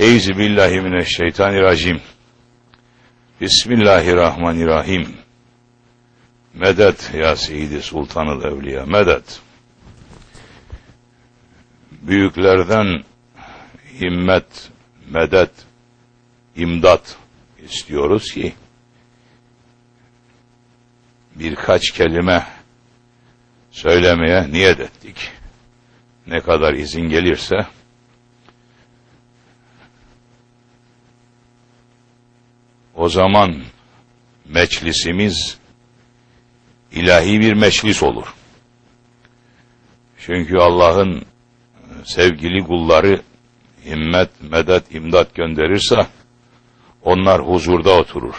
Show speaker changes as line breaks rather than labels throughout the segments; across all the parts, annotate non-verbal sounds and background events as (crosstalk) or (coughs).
Eyzi billahi mineşşeytanirracim. Bismillahirrahmanirrahim. Medet ya Seyyidi Sultanı Evliya, medet. Büyüklerden himmet, medet, imdat istiyoruz ki birkaç kelime söylemeye niyet ettik. Ne kadar izin gelirse o zaman meclisimiz ilahi bir meclis olur. Çünkü Allah'ın sevgili kulları himmet, medet, imdat gönderirse onlar huzurda oturur.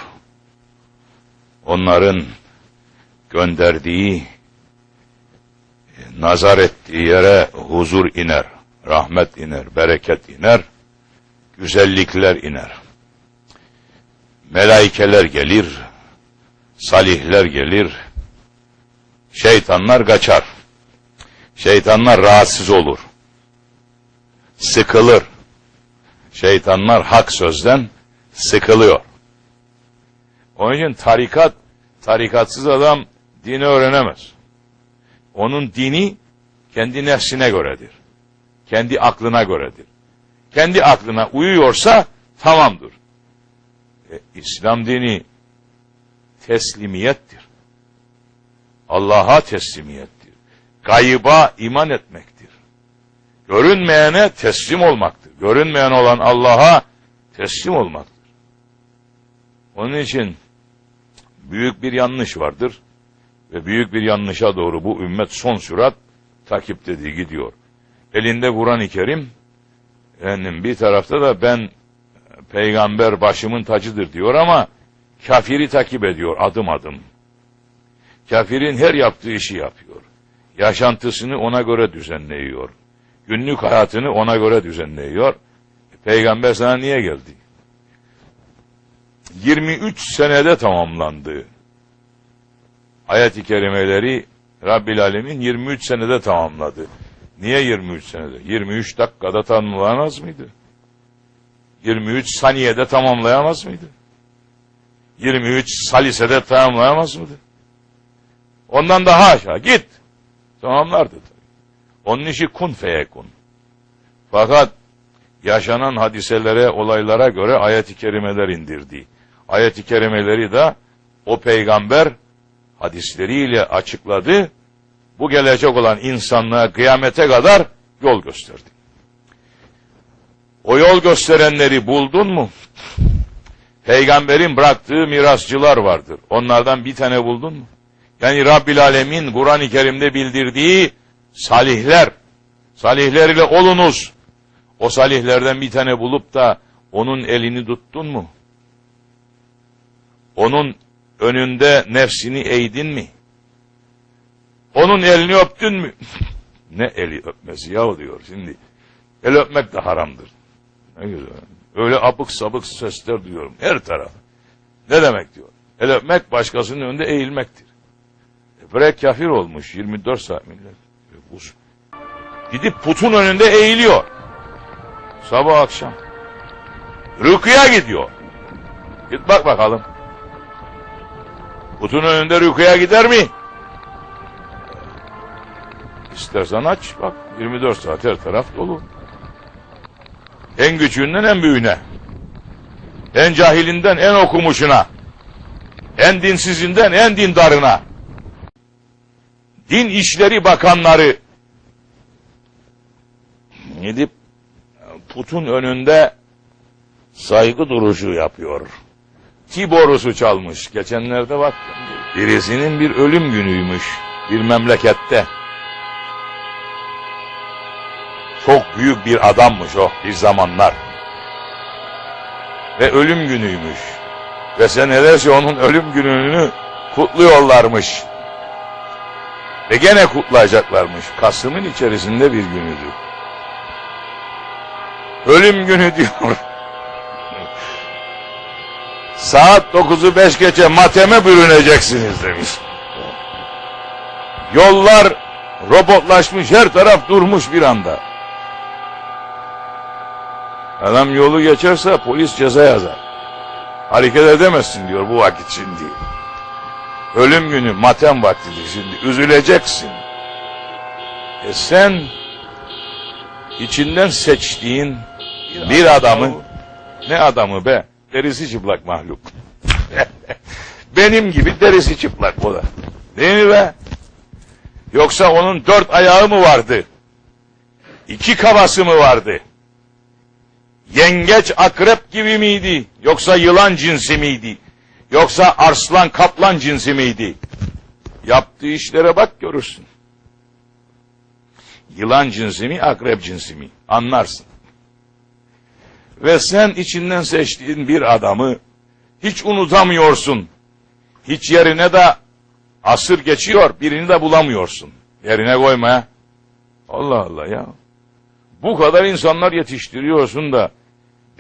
Onların gönderdiği, nazar ettiği yere huzur iner, rahmet iner, bereket iner, güzellikler iner. Melaikeler gelir, salihler gelir, şeytanlar kaçar. Şeytanlar rahatsız olur. Sıkılır. Şeytanlar hak sözden sıkılıyor. Onun için tarikat, tarikatsız adam dini öğrenemez. Onun dini kendi nefsine göredir. Kendi aklına göredir. Kendi aklına uyuyorsa tamamdır. E, İslam dini teslimiyettir. Allah'a teslimiyettir. Gayba iman etmektir. Görünmeyene teslim olmaktır. Görünmeyen olan Allah'a teslim olmaktır. Onun için büyük bir yanlış vardır ve büyük bir yanlışa doğru bu ümmet son sürat takip dediği gidiyor. Elinde Kur'an-ı Kerim, bir tarafta da ben peygamber başımın tacıdır diyor ama kafiri takip ediyor adım adım. Kafirin her yaptığı işi yapıyor. Yaşantısını ona göre düzenliyor. Günlük hayatını ona göre düzenliyor. Peygamber sana niye geldi? 23 senede tamamlandı. Ayet-i kerimeleri Rabbil Alemin 23 senede tamamladı. Niye 23 senede? 23 dakikada tamamlanamaz mıydı? 23 saniyede tamamlayamaz mıydı? 23 salisede tamamlayamaz mıydı? Ondan daha aşağı git. Tamamlardı tabii. Onun işi kun feyekun. Fakat yaşanan hadiselere, olaylara göre ayet-i kerimeler indirdi. Ayet-i kerimeleri de o peygamber hadisleriyle açıkladı. Bu gelecek olan insanlığa kıyamete kadar yol gösterdi. O yol gösterenleri buldun mu? Peygamberin bıraktığı mirasçılar vardır. Onlardan bir tane buldun mu? Yani Rabbil Alemin Kur'an-ı Kerim'de bildirdiği salihler, salihler ile olunuz. O salihlerden bir tane bulup da onun elini tuttun mu? Onun önünde nefsini eğdin mi? Onun elini öptün mü? (laughs) ne eli öpmesi yahu diyor şimdi. El öpmek de haramdır. Ne güzel. Öyle abık sabık sesler duyuyorum her taraf. Ne demek diyor. El başkasının önünde eğilmektir. E, bre kafir olmuş 24 saat millet. E, bu, gidip putun önünde eğiliyor. Sabah akşam. Rükuya gidiyor. Git bak bakalım. Putun önünde rükuya gider mi? İstersen aç bak 24 saat her taraf dolu. En küçüğünden en büyüğüne. En cahilinden en okumuşuna. En dinsizinden en dindarına. Din işleri bakanları gidip putun önünde saygı duruşu yapıyor. Tiborusu çalmış. Geçenlerde bak birisinin bir ölüm günüymüş bir memlekette. Çok büyük bir adammış o bir zamanlar. Ve ölüm günüymüş. Ve senelerce onun ölüm gününü kutluyorlarmış. Ve gene kutlayacaklarmış. Kasım'ın içerisinde bir günüdü. Ölüm günü diyor. (laughs) Saat 9'u 5 geçe mateme bürüneceksiniz demiş. Yollar robotlaşmış, her taraf durmuş bir anda. Adam yolu geçerse polis ceza yazar. Hareket edemezsin diyor bu vakit şimdi. Ölüm günü matem vaktidir şimdi. Üzüleceksin. E sen içinden seçtiğin bir adamı ne adamı be? Derisi çıplak mahluk. (laughs) Benim gibi derisi çıplak o da. Değil mi be? Yoksa onun dört ayağı mı vardı? İki kafası mı vardı? Yengeç akrep gibi miydi? Yoksa yılan cinsi miydi? Yoksa arslan kaplan cinsi miydi? Yaptığı işlere bak görürsün. Yılan cinsi mi, akrep cinsi mi? Anlarsın. Ve sen içinden seçtiğin bir adamı hiç unutamıyorsun. Hiç yerine de asır geçiyor, birini de bulamıyorsun. Yerine koymaya. Allah Allah ya. Bu kadar insanlar yetiştiriyorsun da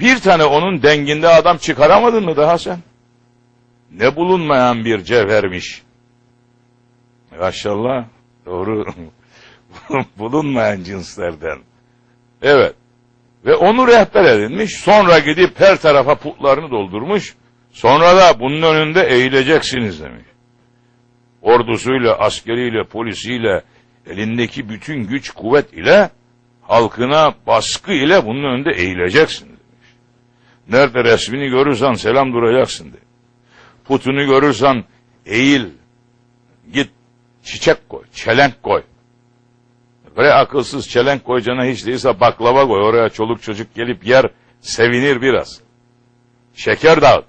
bir tane onun denginde adam çıkaramadın mı daha sen? Ne bulunmayan bir cevhermiş. Maşallah. Doğru. (laughs) bulunmayan cinslerden. Evet. Ve onu rehber edinmiş. Sonra gidip her tarafa putlarını doldurmuş. Sonra da bunun önünde eğileceksiniz demiş. Ordusuyla, askeriyle, polisiyle, elindeki bütün güç kuvvet ile halkına baskı ile bunun önünde eğileceksin. Nerede resmini görürsen selam duracaksın demiş. Putunu görürsen eğil, git çiçek koy, çelenk koy. Böyle akılsız çelenk koyacağına hiç değilse baklava koy. Oraya çoluk çocuk gelip yer, sevinir biraz. Şeker dağıt.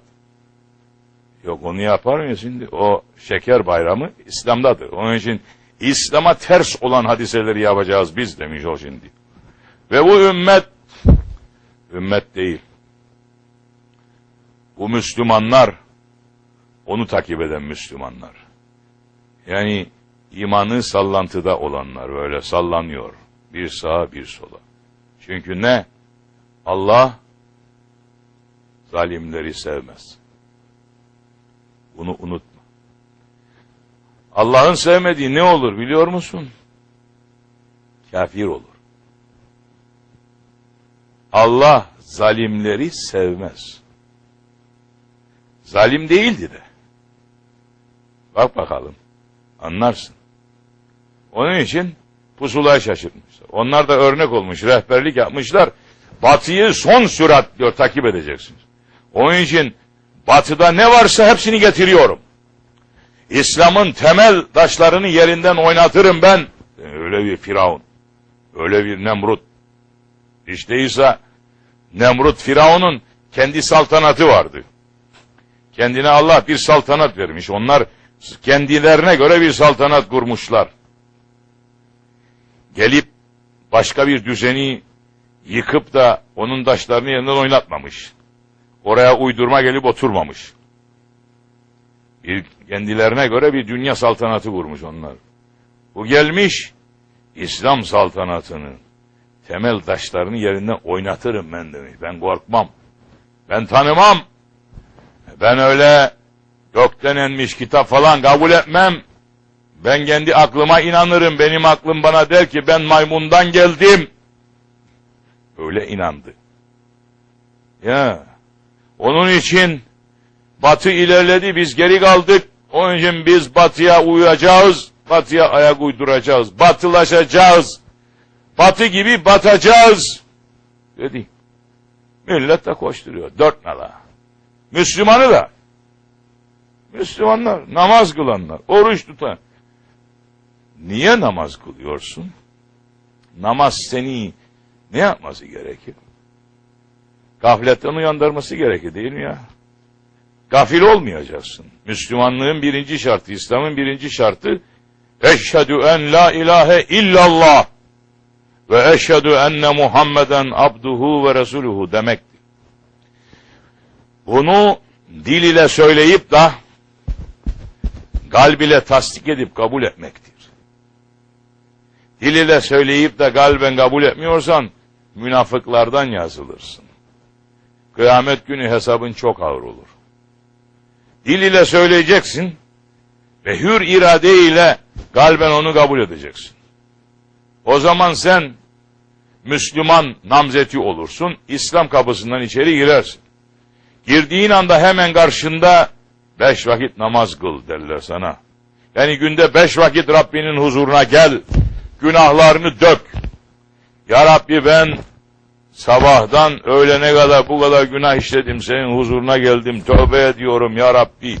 Yok onu yapar mıyız şimdi? O şeker bayramı İslam'dadır. Onun için İslam'a ters olan hadiseleri yapacağız biz demiş o şimdi. Ve bu ümmet, ümmet değil. Bu Müslümanlar, onu takip eden Müslümanlar. Yani imanı sallantıda olanlar böyle sallanıyor. Bir sağa bir sola. Çünkü ne? Allah zalimleri sevmez. Bunu unutma. Allah'ın sevmediği ne olur biliyor musun? Kafir olur. Allah zalimleri sevmez. Zalim değildi de. Bak bakalım. Anlarsın. Onun için pusulayı şaşırtmışlar. Onlar da örnek olmuş, rehberlik yapmışlar. Batıyı son sürat diyor takip edeceksiniz. Onun için batıda ne varsa hepsini getiriyorum. İslam'ın temel taşlarını yerinden oynatırım ben. Öyle bir Firavun. Öyle bir Nemrut. Hiç değilse Nemrut Firavun'un kendi saltanatı vardı. Kendine Allah bir saltanat vermiş. Onlar kendilerine göre bir saltanat kurmuşlar. Gelip başka bir düzeni yıkıp da onun taşlarını yerinden oynatmamış. Oraya uydurma gelip oturmamış. Bir, kendilerine göre bir dünya saltanatı kurmuş onlar. Bu gelmiş İslam saltanatını temel taşlarını yerinden oynatırım ben demiş. Ben korkmam. Ben tanımam. Ben öyle gökten enmiş kitap falan kabul etmem. Ben kendi aklıma inanırım. Benim aklım bana der ki ben maymundan geldim. Öyle inandı. Ya onun için batı ilerledi biz geri kaldık. Onun için biz batıya uyacağız. Batıya ayak uyduracağız. Batılaşacağız. Batı gibi batacağız. Dedi. Millet de koşturuyor. Dört nala. Müslümanı da. Müslümanlar, namaz kılanlar, oruç tutan. Niye namaz kılıyorsun? Namaz seni ne yapması gerekir? Gafletten uyandırması gerekir değil mi ya? Gafil olmayacaksın. Müslümanlığın birinci şartı, İslam'ın birinci şartı Eşhedü en la ilahe illallah ve eşhedü enne Muhammeden abduhu ve resuluhu demektir. Bunu dil ile söyleyip de kalb ile tasdik edip kabul etmektir. Dil ile söyleyip de kalben kabul etmiyorsan münafıklardan yazılırsın. Kıyamet günü hesabın çok ağır olur. Dil ile söyleyeceksin ve hür irade ile kalben onu kabul edeceksin. O zaman sen Müslüman namzeti olursun, İslam kapısından içeri girersin. Girdiğin anda hemen karşında beş vakit namaz kıl derler sana. Yani günde beş vakit Rabbinin huzuruna gel, günahlarını dök. Ya Rabbi ben sabahtan öğlene kadar bu kadar günah işledim, senin huzuruna geldim, tövbe ediyorum ya Rabbi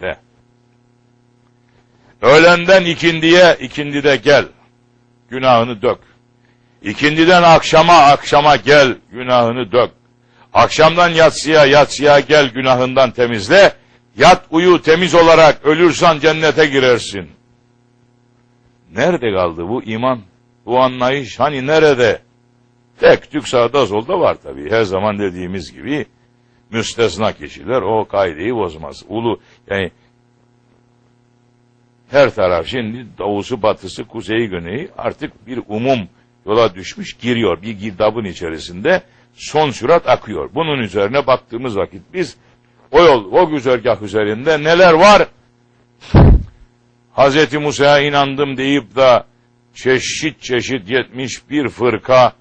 de. Öğlenden ikindiye, ikindide gel, günahını dök. İkindiden akşama, akşama gel, günahını dök. Akşamdan yatsıya, yatsıya gel, günahından temizle. Yat uyu temiz olarak ölürsen cennete girersin. Nerede kaldı bu iman? Bu anlayış hani nerede? Tek tük sağda solda var tabii. Her zaman dediğimiz gibi müstesna kişiler o kaideyi bozmaz. Ulu yani her taraf şimdi doğusu batısı kuzeyi güneyi artık bir umum yola düşmüş giriyor. Bir girdabın içerisinde son sürat akıyor. Bunun üzerine baktığımız vakit biz o yol, o güzergah üzerinde neler var? Hazreti Musa'ya inandım deyip de çeşit çeşit 71 fırka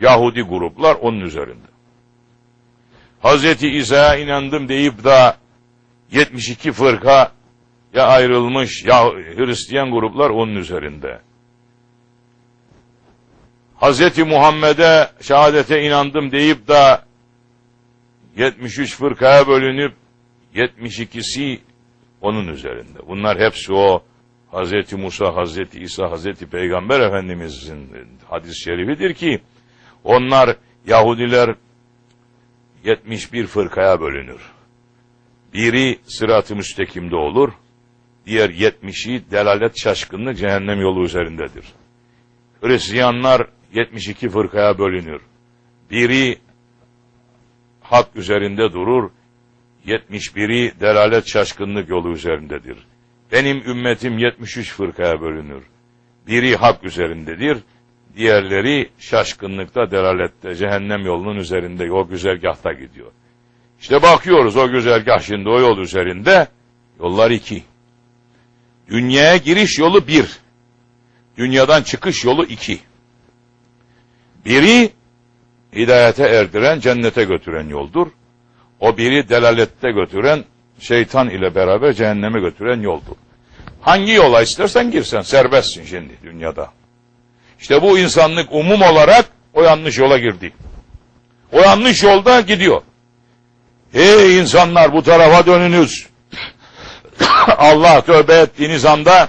Yahudi gruplar onun üzerinde. Hazreti İsa'ya inandım deyip de 72 fırka ya ayrılmış ya Hristiyan gruplar onun üzerinde. Hazreti Muhammed'e şehadete inandım deyip de 73 fırkaya bölünüp 72'si onun üzerinde. Bunlar hepsi o Hazreti Musa, Hazreti İsa, Hazreti Peygamber Efendimizin hadis-i şerifidir ki onlar Yahudiler 71 fırkaya bölünür. Biri sırat-ı müstakimde olur, diğer 70'i delalet şaşkınlığı cehennem yolu üzerindedir. Hristiyanlar 72 fırkaya bölünür. Biri hak üzerinde durur, 71'i delalet şaşkınlık yolu üzerindedir. Benim ümmetim 73 fırkaya bölünür. Biri hak üzerindedir, diğerleri şaşkınlıkta, delalette, cehennem yolunun üzerinde, o güzergahta gidiyor. İşte bakıyoruz o güzergah şimdi o yol üzerinde, yollar iki. Dünyaya giriş yolu bir. Dünyadan çıkış yolu iki. Biri hidayete erdiren, cennete götüren yoldur. O biri delalette götüren, şeytan ile beraber cehenneme götüren yoldur. Hangi yola istersen girsen serbestsin şimdi dünyada. İşte bu insanlık umum olarak o yanlış yola girdi. O yanlış yolda gidiyor. Ey insanlar bu tarafa dönünüz. (coughs) Allah tövbe ettiğiniz anda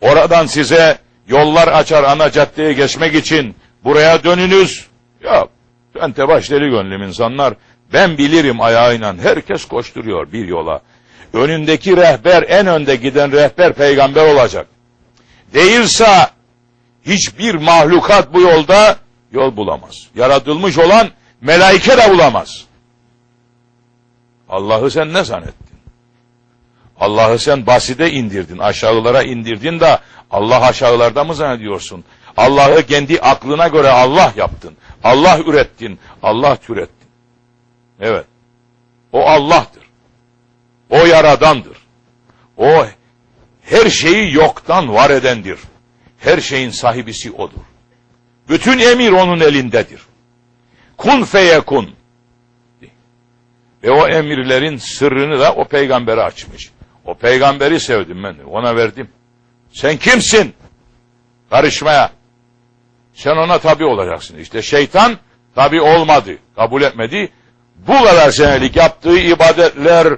oradan size yollar açar ana caddeye geçmek için buraya dönünüz. Ya ben tebaşleri gönlüm insanlar ben bilirim ayağıyla herkes koşturuyor bir yola. Önündeki rehber en önde giden rehber peygamber olacak. Değilse hiçbir mahlukat bu yolda yol bulamaz. Yaratılmış olan melaike de bulamaz. Allah'ı sen ne zannettin? Allah'ı sen baside indirdin, aşağılara indirdin de Allah aşağılarda mı zannediyorsun? Allah'ı kendi aklına göre Allah yaptın. Allah ürettin, Allah türettin. Evet. O Allah'tır. O yaradandır. O her şeyi yoktan var edendir. Her şeyin sahibisi odur. Bütün emir onun elindedir. Kun feyekun. Ve o emirlerin sırrını da o peygambere açmış. O peygamberi sevdim ben. Ona verdim. Sen kimsin? Karışmaya. Sen ona tabi olacaksın. İşte şeytan tabi olmadı. Kabul etmedi. Bu kadar senelik yaptığı ibadetler,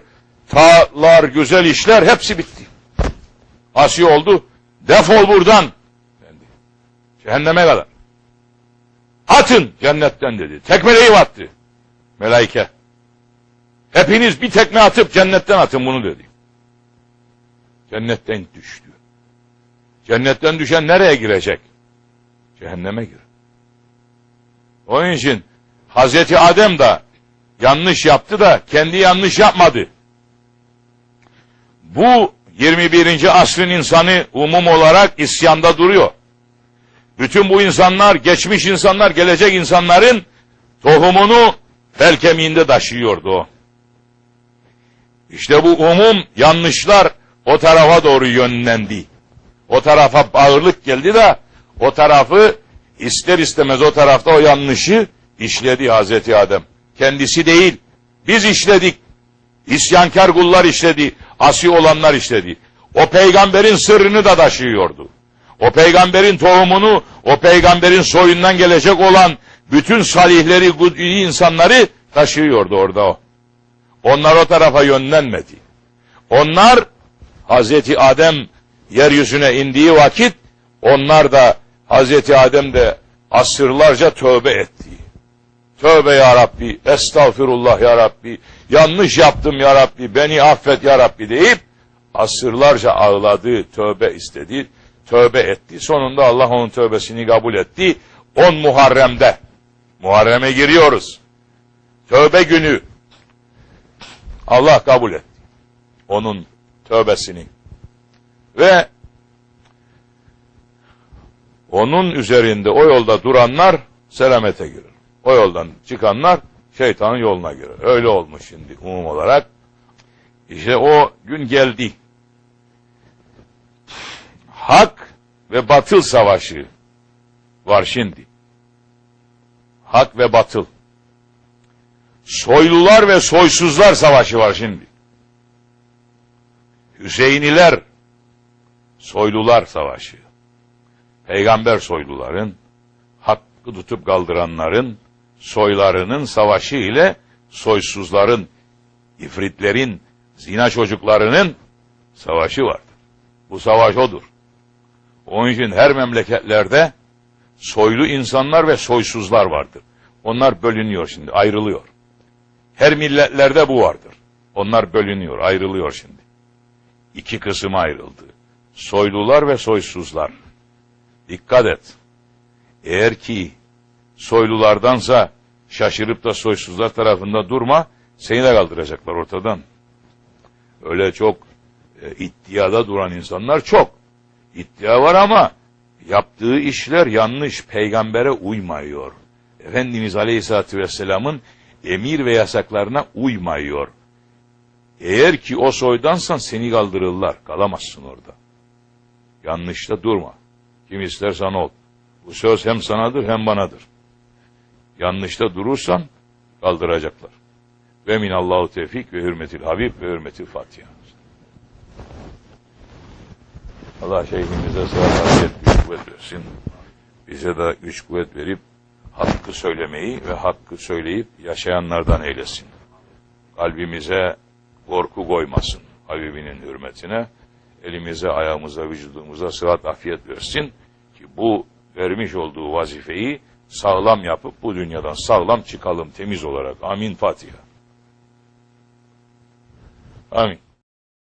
taatlar, güzel işler hepsi bitti. Asi oldu. Defol buradan. Cehenneme kadar. Atın cennetten dedi. Tekmeleyi attı. Melaike. Hepiniz bir tekme atıp cennetten atın bunu dedi. Cennetten düştü. Cennetten düşen nereye girecek? Cehenneme gir. Onun için Hazreti Adem da yanlış yaptı da kendi yanlış yapmadı. Bu 21. asrın insanı umum olarak isyanda duruyor. Bütün bu insanlar, geçmiş insanlar, gelecek insanların tohumunu bel kemiğinde taşıyordu o. İşte bu umum yanlışlar o tarafa doğru yönlendi. O tarafa ağırlık geldi de o tarafı İster istemez o tarafta o yanlışı işledi Hazreti Adem. Kendisi değil. Biz işledik. İsyankar kullar işledi. Asi olanlar işledi. O peygamberin sırrını da taşıyordu. O peygamberin tohumunu, o peygamberin soyundan gelecek olan bütün salihleri, iyi insanları taşıyordu orada o. Onlar o tarafa yönlenmedi. Onlar Hazreti Adem yeryüzüne indiği vakit onlar da Hazreti Adem de asırlarca tövbe etti. Tövbe ya Rabbi, estağfirullah ya Rabbi, yanlış yaptım ya Rabbi, beni affet ya Rabbi deyip asırlarca ağladı, tövbe istedi, tövbe etti. Sonunda Allah onun tövbesini kabul etti. 10 Muharrem'de, Muharrem'e giriyoruz. Tövbe günü Allah kabul etti. Onun tövbesini. Ve onun üzerinde o yolda duranlar selamete girer. O yoldan çıkanlar şeytanın yoluna girer. Öyle olmuş şimdi umum olarak. İşte o gün geldi. Hak ve batıl savaşı var şimdi. Hak ve batıl. Soylular ve soysuzlar savaşı var şimdi. Hüseyiniler, soylular savaşı. Peygamber soyluların, hakkı tutup kaldıranların, soylarının savaşı ile soysuzların, ifritlerin, zina çocuklarının savaşı vardır. Bu savaş odur. Onun için her memleketlerde soylu insanlar ve soysuzlar vardır. Onlar bölünüyor şimdi, ayrılıyor. Her milletlerde bu vardır. Onlar bölünüyor, ayrılıyor şimdi. İki kısıma ayrıldı. Soylular ve soysuzlar. Dikkat et. Eğer ki soylulardansa şaşırıp da soysuzlar tarafında durma, seni de kaldıracaklar ortadan. Öyle çok e, iddiada duran insanlar çok. İddia var ama yaptığı işler yanlış, peygambere uymuyor. Efendimiz Aleyhisselatü Vesselam'ın emir ve yasaklarına uymuyor. Eğer ki o soydansan seni kaldırırlar, kalamazsın orada. Yanlışta durma. Kim istersen ol. Bu söz hem sanadır hem banadır. Yanlışta durursan kaldıracaklar. Ve minallahu tevfik ve hürmetil habib ve hürmetil fatiha. Allah şeyhimize sıhhat güç kuvvet versin. Bize de güç kuvvet verip hakkı söylemeyi ve hakkı söyleyip yaşayanlardan eylesin. Kalbimize korku koymasın Habibinin hürmetine. Elimize, ayağımıza, vücudumuza sıhhat afiyet versin ki bu vermiş olduğu vazifeyi sağlam yapıp bu dünyadan sağlam çıkalım temiz olarak. Amin Fatiha. Amin.